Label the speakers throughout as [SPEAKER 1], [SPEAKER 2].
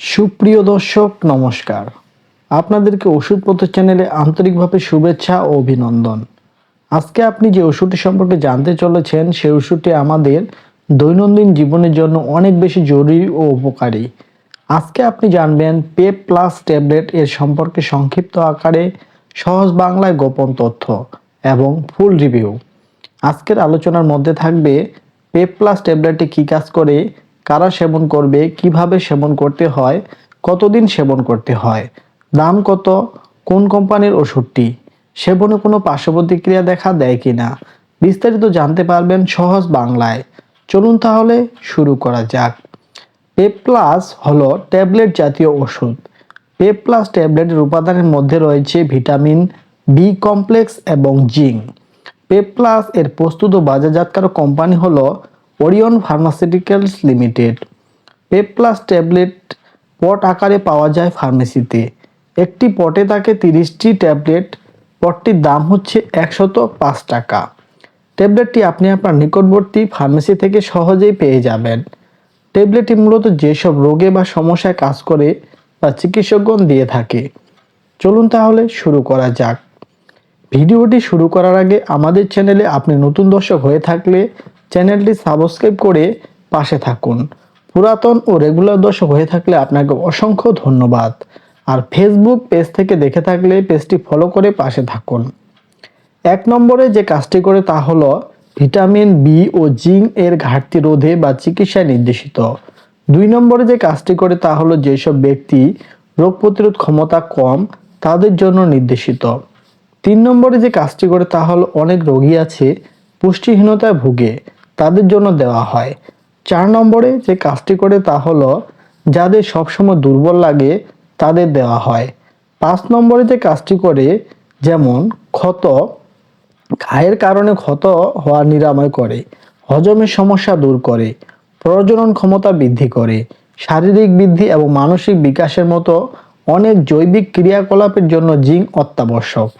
[SPEAKER 1] সুপ্রিয় দর্শক, নমস্কার। আপনাদেরকে ওষুধপত্র চ্যানেলে আন্তরিকভাবে শুভেচ্ছা ও অভিনন্দন। আজকে আপনি যে ওষুধটি সম্পর্কে জানতে চলেছেন সেই ওষুধটি আমাদের দৈনন্দিন জীবনের জন্য অনেক বেশি জরুরি ও উপকারী। আজকে আপনি জানবেন, পে প্লাস ট্যাবলেট এর সম্পর্কে সংক্ষিপ্ত আকারে সহজ বাংলায় গোপন তথ্য এবং ফুল রিভিউ। আজকের আলোচনার মধ্যে থাকবে, পে প্লাস ট্যাবলেটটি কী কাজ করে কারা সেবন করবে, কীভাবে সেবন করতে হয়, কতদিন সেবন করতে হয়, দাম কত, কোন কোম্পানির ওষুধটি, সেবনে কোনো পার্শ্ব প্রতিক্রিয়া দেখা দেয় কি না বিস্তারিত জানতে পারবেন সহজ বাংলায়। চলুন তাহলে শুরু করা যাক। পে প্লাস হলো ট্যাবলেট জাতীয় ওষুধ। পে প্লাস ট্যাবলেটের উপাদানের মধ্যে রয়েছে ভিটামিন বি কমপ্লেক্স এবং জিঙ্ক। পে প্লাস এর প্রস্তুত ও বাজারজাতকারক কোম্পানি হলো Orion pharmaceuticals limited pay plus tablet পট আকারে পাওয়া যায় ফার্মেসিতে একটি পটে থাকে তিরিশটি ট্যাবলেট পটটির দাম হচ্ছে একশত পাঁচ টাকা। ট্যাবলেটটি আপনি আপনার নিকটবর্তী ফার্মেসি থেকে সহজেই পেয়ে যাবেন। ট্যাবলেটটি মূলত যেসব রোগে বা সমস্যায় কাজ করে বা চিকিৎসকগণ দিয়ে থাকে। চলুন তাহলে শুরু করা যাক। ভিডিওটি শুরু করার আগে আমাদের চ্যানেলে আপনি নতুন দর্শক হয়ে থাকলে চ্যানেলটি সাবস্ক্রাইব করে পাশে থাকুন। পুরাতন ও রেগুলার দর্শক হয়ে থাকলে আপনাকে অসংখ্য ধন্যবাদ। আর ফেসবুক পেজ থেকে দেখে থাকলে পেজটি ফলো করে পাশে থাকুন। এক নম্বরে যে কাজটি করে তা হলো ভিটামিন বি ও জিঙ্ক এর ঘাটতি রোধে বা চিকিৎসায় নির্দেশিত। দুই নম্বরে যে কাজটি করে তা হলো যেসব ব্যক্তি রোগ প্রতিরোধ ক্ষমতা কম, তাদের জন্য নির্দেশিত। তিন নম্বরে যে কাজটি করে তা হলো অনেক রোগী আছে, পুষ্টিহীনতায় ভুগে। তাদের জন্য দেওয়া হয়। চার নম্বরে যে কাজটি করে তা হলো, যাদের সবসময় দুর্বল লাগে, তাদের দেওয়া হয়। পাঁচ নম্বরে যে কাজটি করে, যেমন ক্ষত, ঘায়ের কারণে ক্ষত হওয়া নিরাময় করে, হজমের সমস্যা দূর করে, প্রজনন ক্ষমতা বৃদ্ধি করে, শারীরিক বৃদ্ধি এবং মানসিক বিকাশের মতো অনেক জৈবিক ক্রিয়াকলাপের জন্য জিঙ্ক অত্যাবশ্যক।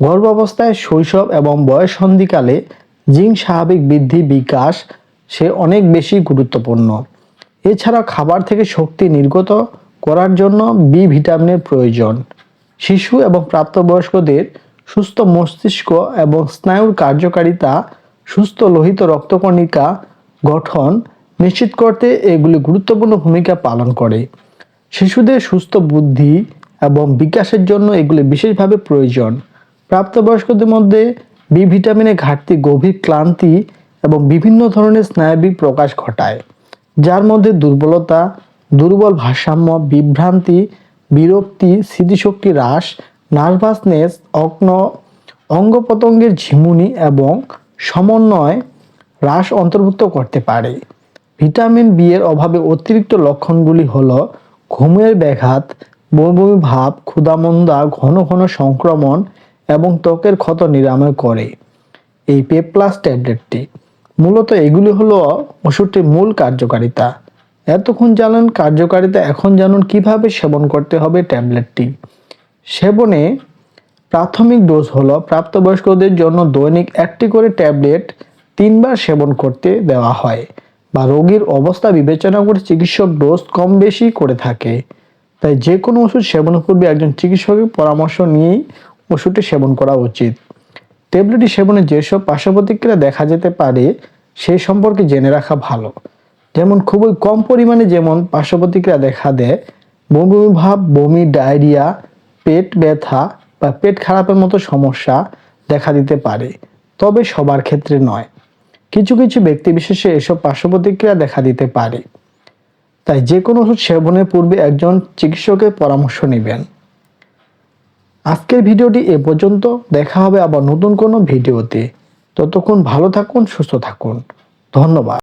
[SPEAKER 1] গর্ভাবস্থায় শৈশব এবং বয়স সন্ধিকালে জিঙ্ক স্বাভাবিক বৃদ্ধি, বিকাশ, সে অনেক বেশি গুরুত্বপূর্ণ। এছাড়া খাবার থেকে শক্তি নির্গত করার জন্য বি ভিটামিনের প্রয়োজন। শিশু এবং প্রাপ্তবয়স্কদের সুস্থ মস্তিষ্ক এবং স্নায়ুর কার্যকারিতা, সুস্থ লোহিত রক্তকণিকা গঠন নিশ্চিত করতে এগুলি গুরুত্বপূর্ণ ভূমিকা পালন করে। শিশুদের সুস্থ বুদ্ধি এবং বিকাশের জন্য এগুলি বিশেষভাবে প্রয়োজন। প্রাপ্তবয়স্কদের মধ্যে বি ভিটামিনের ঘাটতি, গভীর ক্লান্তি এবং বিভিন্ন ধরনের স্নায়বিক প্রকাশ ঘটায়, যার মধ্যে দুর্বলতা, দুর্বল ভারসাম্য, বিভ্রান্তি, বিরক্তি, স্মৃতিশক্তি হ্রাস, নার্ভাসনেস, অগ্ন অঙ্গ প্রত্যঙ্গের ঝিমুনি এবং সমন্বয় হ্রাস অন্তর্ভুক্ত করতে পারে। ভিটামিন বি এর অভাবে অতিরিক্ত লক্ষণগুলি হল ঘুমের ব্যাঘাত বমি ভাব, ক্ষুধামন্দা, ঘন ঘন সংক্রমণ এবং ত্বকের ক্ষত নিরাময় করে। এই পেপ্লাস ট্যাবলেটটি মূলত এগুলি হলো ওষুধটির মূল কার্যকারিতা। এতক্ষণ জানেন কার্যকারিতা এখন জানুন কীভাবে সেবন করতে হবে ট্যাবলেটটি সেবনে প্রাথমিক ডোজ হলো প্রাপ্তবয়স্কদের জন্য দৈনিক একটি করে ট্যাবলেট তিনবার সেবন করতে দেওয়া হয় বা রোগীর অবস্থা বিবেচনা করে চিকিৎসক ডোজ কম বেশি করে থাকে। তাই যে কোনো ওষুধ সেবনের পূর্বে একজন চিকিৎসকের পরামর্শ নিয়েই ওষুধটি সেবন করা উচিত। ট্যাবলেটটি সেবনে যেসব পার্শ্ব প্রতিক্রিয়া দেখা যেতে পারে সেই সম্পর্কে জেনে রাখা ভালো। যেমন, খুবই কম পরিমাণে যেমন পার্শ্ব প্রতিক্রিয়া দেখা দেয়, বমি ভাব, বমি, ডায়রিয়া, পেট ব্যথা বা পেট খারাপের মতো সমস্যা দেখা দিতে পারে, তবে সবার ক্ষেত্রে নয়। কিছু কিছু ব্যক্তি বিশেষে এসব পার্শ্ব প্রতিক্রিয়া দেখা দিতে পারে। তাই যে কোনো ওষুধ সেবনের পূর্বে একজন চিকিৎসকের পরামর্শ নেবেন। আজকের ভিডিওটি এ পর্যন্ত। দেখা হবে আবার নতুন কোনো ভিডিওতে। ততক্ষণ ভালো থাকুন, সুস্থ থাকুন। ধন্যবাদ।